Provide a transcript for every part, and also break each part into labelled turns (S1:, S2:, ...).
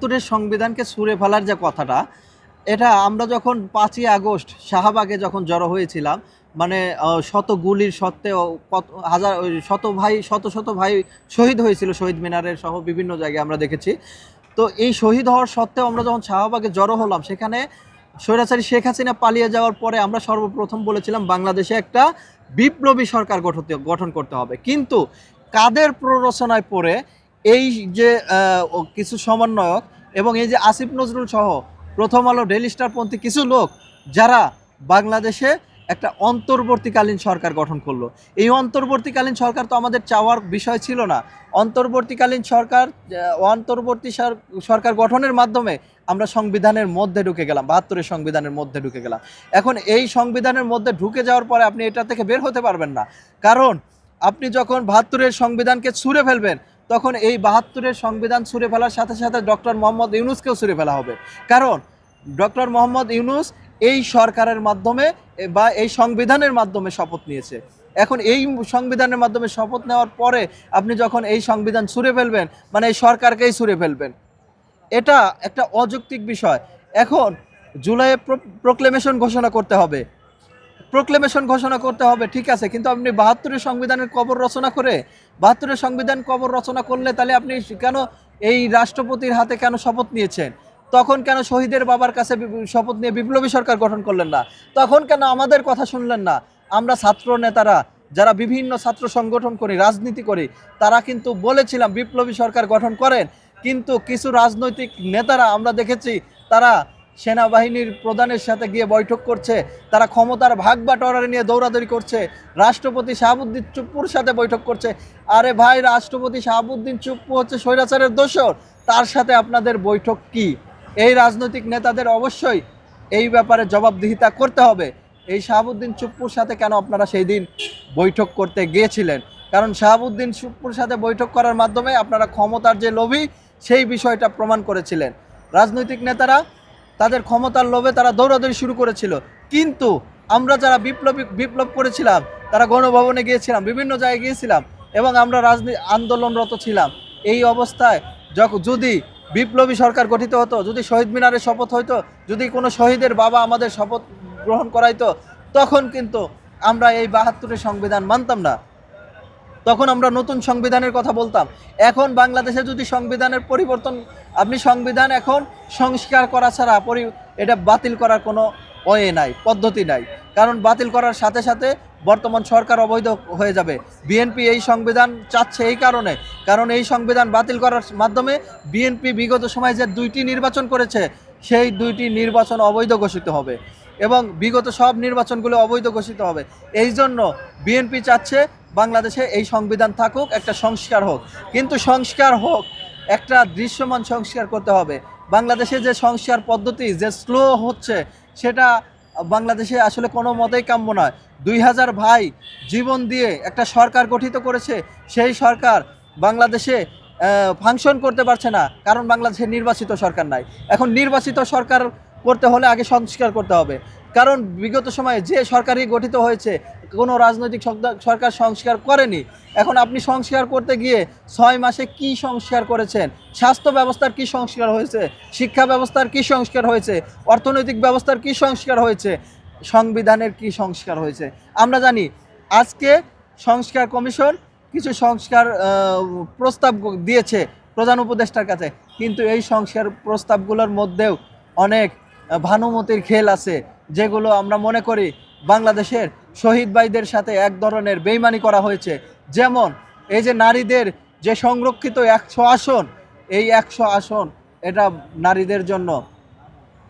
S1: বাহাত্তরের সংবিধানকে ছুঁড়ে ফেলার যে কথাটা, এটা আমরা যখন পাঁচই আগস্ট শাহবাগে যখন জড়ো হয়েছিলাম মানে শত গুলির সত্ত্বেও হাজার শত ভাই, শত শত ভাই শহীদ হয়েছিল, শহীদ মিনারের সহ বিভিন্ন জায়গায় আমরা দেখেছি। তো এই শহীদ হওয়ার সত্ত্বেও আমরা যখন শাহবাগে জড়ো হলাম, সেখানে স্বৈরাচারী শেখ হাসিনা পালিয়ে যাওয়ার পরে আমরা সর্বপ্রথম বলেছিলাম বাংলাদেশে একটা বিপ্লবী সরকার গঠন গঠন করতে হবে। কিন্তু কাদের প্ররোচনায় পড়ে এই যে কিছু সমন্বয়ক এবং এই যে আসিফ নজরুল সহ প্রথম আলো ডেলি স্টারপন্থী কিছু লোক যারা বাংলাদেশে একটা অন্তর্বর্তীকালীন সরকার গঠন করল। এই অন্তর্বর্তীকালীন সরকার তো আমাদের চাওয়ার বিষয় ছিল না। অন্তর্বর্তীকালীন সরকার অন্তর্বর্তী সরকার গঠনের মাধ্যমে আমরা সংবিধানের মধ্যে ঢুকে গেলাম, বাহাত্তরের সংবিধানের মধ্যে ঢুকে গেলাম। এখন এই সংবিধানের মধ্যে ঢুকে যাওয়ার পরে আপনি এটা থেকে বের হতে পারবেন না। কারণ আপনি যখন বাহাত্তরের সংবিধানকে ছুঁড়ে ফেলবেন তখন এই বাহাত্তরের সংবিধান ছুঁড়ে ফেলার সাথে সাথে ডক্টর মোহাম্মদ ইউনুসকেও ছুঁড়ে ফেলা হবে। কারণ ডক্টর মোহাম্মদ ইউনুস এই সরকারের মাধ্যমে বা এই সংবিধানের মাধ্যমে শপথ নিয়েছে। এখন এই সংবিধানের মাধ্যমে শপথ নেওয়ার পরে আপনি যখন এই সংবিধান ছুঁড়ে ফেলবেন মানে এই সরকারকেই ছুঁড়ে ফেলবেন, এটা একটা অযৌক্তিক বিষয়। এখন জুলাইয়ে প্রোক্লেমেশন ঘোষণা করতে হবে। প্রোক্লেমেশন ঘোষণা করতে হবে, ঠিক আছে, কিন্তু আপনি বাহাত্তরের সংবিধানের কবর রচনা করে, বাহাত্তরের সংবিধান কবর রচনা করলে তাহলে আপনি কেন এই রাষ্ট্রপতির হাতে কেন শপথ নিয়েছেন? তখন কেন শহীদের বাবার কাছে শপথ নিয়ে বিপ্লবী সরকার গঠন করলেন না? তখন কেন আমাদের কথা শুনলেন না? আমরা ছাত্র নেতারা, যারা বিভিন্ন ছাত্র সংগঠন করি, রাজনীতি করি, তারা কিন্তু বলেছিলাম বিপ্লবী সরকার গঠন করেন, কিন্তু কিছু রাজনৈতিক নেতারা আমরা দেখেছি, তারা সেনাবাহিনীর প্রধানের সাথে গিয়ে বৈঠক করছে। তারা ক্ষমতার ভাগ বাটোয়ারা নিয়ে দৌড়াদৌড়ি করছে। রাষ্ট্রপতি শাহাবুদ্দিন চুপ্পুর সাথে বৈঠক করছে। আরে ভাই, রাষ্ট্রপতি শাহাবুদ্দিন চুপ্পু হচ্ছে স্বৈরাচারের দোষর। তার সাথে আপনাদের বৈঠক কি? এই রাজনৈতিক নেতাদের অবশ্যই এই ব্যাপারে জবাবদিহিতা করতে হবে। এই শাহাবুদ্দিন চুপ্পুর সাথে কেন আপনারা সেই দিন বৈঠক করতে গিয়েছিলেন? কারণ শাহাবুদ্দিন চুপ্পুর সাথে বৈঠক করার মাধ্যমে আপনারা ক্ষমতার যে লোভী, সেই বিষয়টা প্রমাণ করেছিলেন। রাজনৈতিক নেতারা তাদের ক্ষমতার লোভে তারা দৌড়াদৌড়ি শুরু করেছিল। কিন্তু আমরা যারা বিপ্লবী, বিপ্লব করেছিলাম, তারা গণভবনে গিয়েছিলাম, বিভিন্ন জায়গায় গিয়েছিলাম এবং আমরা রাজনীতি আন্দোলনরত ছিলাম। এই অবস্থায় যখন যদি বিপ্লবী সরকার গঠিত হতো, যদি শহীদ মিনারের শপথ হইতো, যদি কোনো শহীদের বাবা আমাদের শপথ গ্রহণ করাইতো, তখন কিন্তু আমরা এই বাহাত্তরের সংবিধান মানতাম না। তখন আমরা নতুন সংবিধানের কথা বলতাম। এখন বাংলাদেশে যদি সংবিধানের পরিবর্তন, আপনি সংবিধান এখন সংস্কার করা ছাড়া পরি, এটা বাতিল করার কোনো ওয়ে নাই, পদ্ধতি নাই। কারণ বাতিল করার সাথে সাথে বর্তমান সরকার অবৈধ হয়ে যাবে। বিএনপি এই সংবিধান চাচ্ছে এই কারণে। কারণ এই সংবিধান বাতিল করার মাধ্যমে বিএনপি বিগত সময়ে যে দুইটি নির্বাচন করেছে, সেই দুইটি নির্বাচন অবৈধ ঘোষিত হবে। এবং বিগত সব নির্বাচনগুলো অবৈধ ঘোষিত হবে। এই জন্য বিএনপি চাচ্ছে বাংলাদেশে এই সংবিধান থাকুক, একটা সংস্কার হোক। কিন্তু সংস্কার হোক, একটা দৃশ্যমান সংস্কার করতে হবে। বাংলাদেশে যে সংস্কার পদ্ধতি, যে স্লো হচ্ছে, সেটা বাংলাদেশে আসলে কোনো মতেই কাম্য নয়। দুই হাজার ভাই জীবন দিয়ে একটা সরকার গঠিত করেছে, সেই সরকার বাংলাদেশে ফাংশন করতে পারছে না, কারণ বাংলাদেশে নির্বাচিত সরকার নাই। এখন নির্বাচিত সরকার করতে হলে আগে সংস্কার করতে হবে। কারণ বিগত সময়ে যে সরকারই গঠিত হয়েছে কোনো রাজনৈতিক সরকার- সংস্কার করেনি। এখন আপনি সংস্কার করতে গিয়ে ছয় মাসে কি সংস্কার করেছেন? স্বাস্থ্য ব্যবস্থার কি সংস্কার হয়েছে? শিক্ষা ব্যবস্থার কি সংস্কার হয়েছে? অর্থনৈতিক ব্যবস্থার কি সংস্কার হয়েছে? সংবিধানের কি সংস্কার হয়েছে? আমরা জানি আজকে সংস্কার কমিশন কিছু সংস্কার প্রস্তাব দিয়েছে প্রধান উপদেষ্টার কাছে। কিন্তু এই সংস্কার প্রস্তাবগুলোর মধ্যেও অনেক ভানুমতির খেল আছে, যেগুলো আমরা মনে করি বাংলাদেশের শহীদ ভাইদের সাথে এক ধরনের বেইমানি করা হয়েছে। যেমন, এই যে নারীদের যে সংরক্ষিত একশো আসন, এই একশো আসন এটা নারীদের জন্য।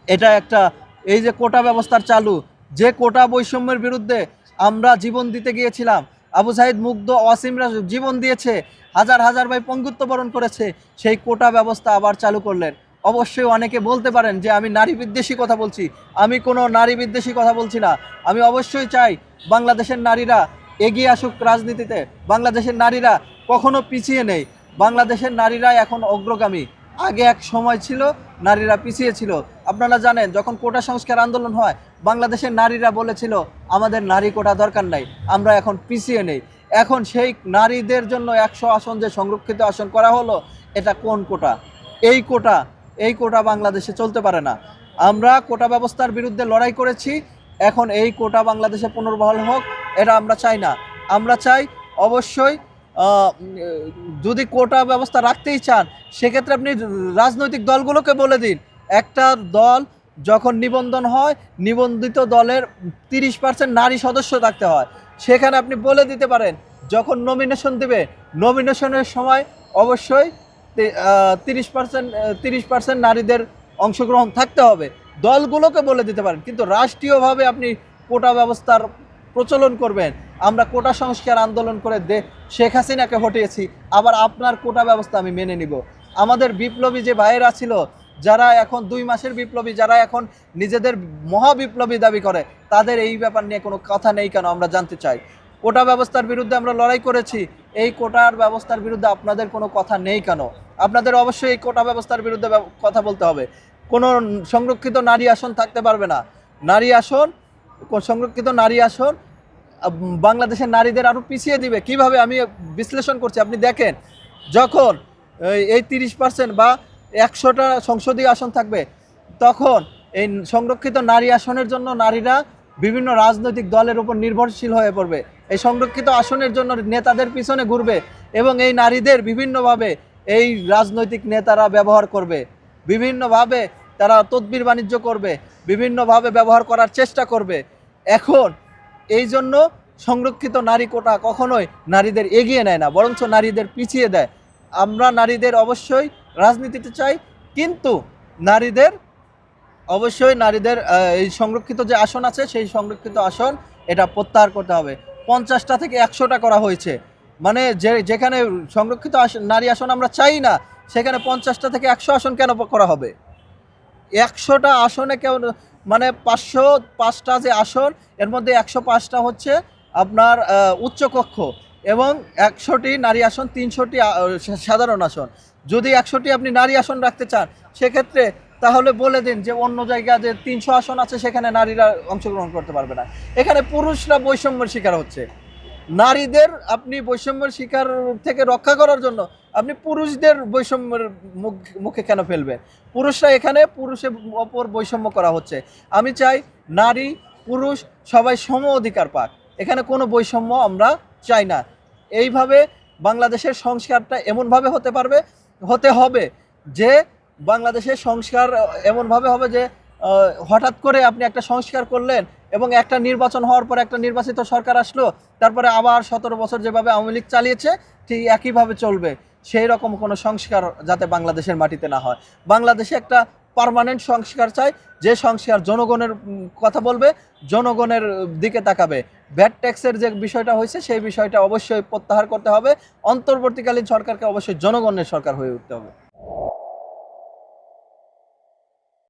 S1: এটা একটা, এই যে কোটা ব্যবস্থার চালু, যে কোটা বৈষম্যের বিরুদ্ধে আমরা জীবন দিতে গিয়েছিলাম, আবু সাইদ মুগ্ধ ওয়াসিমরা জীবন দিয়েছে, হাজার হাজার ভাই পঙ্গুত্ব বরণ করেছে, সেই কোটা ব্যবস্থা আবার চালু করলেন। অবশ্যই অনেকে বলতে পারেন যে আমি নারী বিদ্বেষী কথা বলছি। আমি কোনো নারী বিদ্বেষী কথা বলছি না। আমি অবশ্যই চাই বাংলাদেশের নারীরা এগিয়ে আসুক রাজনীতিতে। বাংলাদেশের নারীরা কখনো পিছিয়ে নেই। বাংলাদেশের নারীরা এখন অগ্রগামী। আগে এক সময় ছিল নারীরা পিছিয়ে ছিল। আপনারা জানেন, যখন কোটা সংস্কার আন্দোলন হয়, বাংলাদেশের নারীরা বলেছিল, আমাদের নারী কোটা দরকার নাই, আমরা এখন পিছিয়ে নেই। এখন সেই নারীদের জন্য একশো আসন যে সংরক্ষিত আসন করা হলো, এটা কোন কোটা? এই কোটা এই কোটা বাংলাদেশে চলতে পারে না। আমরা কোটা ব্যবস্থার বিরুদ্ধে লড়াই করেছি, এখন এই কোটা বাংলাদেশে পুনর্বহাল হোক, এটা আমরা চাই না। আমরা চাই অবশ্যই যদি কোটা ব্যবস্থা রাখতেই চান, সেক্ষেত্রে আপনি রাজনৈতিক দলগুলোকে বলে দিন। একটা দল যখন নিবন্ধন হয়, নিবন্ধিত দলের তিরিশ পার্সেন্ট নারী সদস্য থাকতে হয়। সেখানে আপনি বলে দিতে পারেন, যখন নমিনেশন দেবে নমিনেশনের সময় অবশ্যই তিরিশ পার্সেন্ট তিরিশ পার্সেন্ট নারীদের অংশগ্রহণ থাকতে হবে। দলগুলোকে বলে দিতে পারেন, কিন্তু রাষ্ট্রীয়ভাবে আপনি কোটা ব্যবস্থার প্রচলন করবেন। আমরা কোটা সংস্কার আন্দোলন করে দে, শেখ হাসিনাকে হটিয়েছি, আবার আপনার কোটা ব্যবস্থা আমি মেনে নিব। আমাদের বিপ্লবী যে ভাইয়েরা ছিল, যারা এখন দুই মাসের বিপ্লবী, যারা এখন নিজেদের মহাবিপ্লবী দাবি করে, তাদের এই ব্যাপার নিয়ে কোনো কথা নেই কেন আমরা জানতে চাই? কোটা ব্যবস্থার বিরুদ্ধে আমরা লড়াই করেছি এই কোটার ব্যবস্থার বিরুদ্ধে আপনাদের কোনো কথা নেই কেন? আপনাদের অবশ্যই এই কোটা ব্যবস্থার বিরুদ্ধে কথা বলতে হবে। কোনো সংরক্ষিত নারী আসন থাকতে পারবে না। নারী আসন সংরক্ষিত নারী আসন বাংলাদেশের নারীদের আরও পিছিয়ে দিবে। কীভাবে? আমি বিশ্লেষণ করছি। আপনি দেখেন, যখন এই- তিরিশ পার্সেন্ট বা একশোটা সংসদীয় আসন থাকবে, তখন এই সংরক্ষিত নারী আসনের জন্য নারীরা বিভিন্ন রাজনৈতিক দলের উপর নির্ভরশীল হয়ে পড়বে। এই সংরক্ষিত আসনের জন্য নেতাদের পিছনে ঘুরবে এবং এই নারীদের বিভিন্নভাবে এই রাজনৈতিক নেতারা ব্যবহার করবে। বিভিন্নভাবে তারা তদবির বাণিজ্য করবে, বিভিন্নভাবে ব্যবহার করার চেষ্টা করবে। এখন এই জন্য সংরক্ষিত নারী কোটা কখনোই নারীদের এগিয়ে নেয় না, বরঞ্চ নারীদের পিছিয়ে দেয়। আমরা নারীদের অবশ্যই রাজনীতিতে চাই, কিন্তু নারীদের, অবশ্যই নারীদের এই সংরক্ষিত যে আসন আছে, সেই সংরক্ষিত আসন এটা প্রত্যাহার করতে হবে। পঞ্চাশটা থেকে একশোটা করা হয়েছে। মানে যে, যেখানে সংরক্ষিত নারী আসন আমরা চাই না, সেখানে পঞ্চাশটা থেকে একশো আসন কেন করা হবে? একশোটা আসনে কেমন মানে পাঁচশো পাঁচটা যে আসন, এর মধ্যে একশো পাঁচটা হচ্ছে আপনার উচ্চকক্ষ এবং একশোটি নারী আসন, তিনশোটি সাধারণ আসন। যদি একশোটি আপনি নারী আসন রাখতে চান, সেক্ষেত্রে তাহলে বলে দিন যে অন্য জায়গায় যে তিনশো আসন আছে, সেখানে নারীরা অংশগ্রহণ করতে পারবে না। এখানে পুরুষরা বৈষম্যের শিকার হচ্ছে। নারীদের আপনি বৈষম্যের শিকার থেকে রক্ষা করার জন্য আপনি পুরুষদের বৈষম্যের মুখ- মুখে কেন ফেলবেন? পুরুষরা এখানে পুরুষের অপর বৈষম্য করা হচ্ছে। আমি চাই নারী, পুরুষ সবাই সম অধিকার পাক। এখানে কোনো বৈষম্য আমরা চাই না। এইভাবে বাংলাদেশের সংস্কারটা এমনভাবে হতে পারবে, হতে হবে যে বাংলাদেশের সংস্কার এমনভাবে হবে যে হঠাৎ করে আপনি একটা সংস্কার করলেন এবং একটা নির্বাচন হওয়ার পর একটা নির্বাচিত সরকার আসলো, তারপরে আবার সতেরো বছর যেভাবে আওয়ামী লীগ চালিয়েছে, ঠিক একইভাবে চলবে। সেই রকম কোনো সংস্কার যাতে বাংলাদেশের মাটিতে না হয়। বাংলাদেশে একটা পার্মানেন্ট সংস্কার চাই, যে সংস্কার জনগণের কথা বলবে, জনগণের দিকে তাকাবে। ভ্যাট ট্যাক্সের যে বিষয়টা হয়েছে, সেই বিষয়টা অবশ্যই প্রত্যাহার করতে হবে। অন্তর্বর্তীকালীন সরকারকে অবশ্যই জনগণের সরকার হয়ে উঠতে হবে।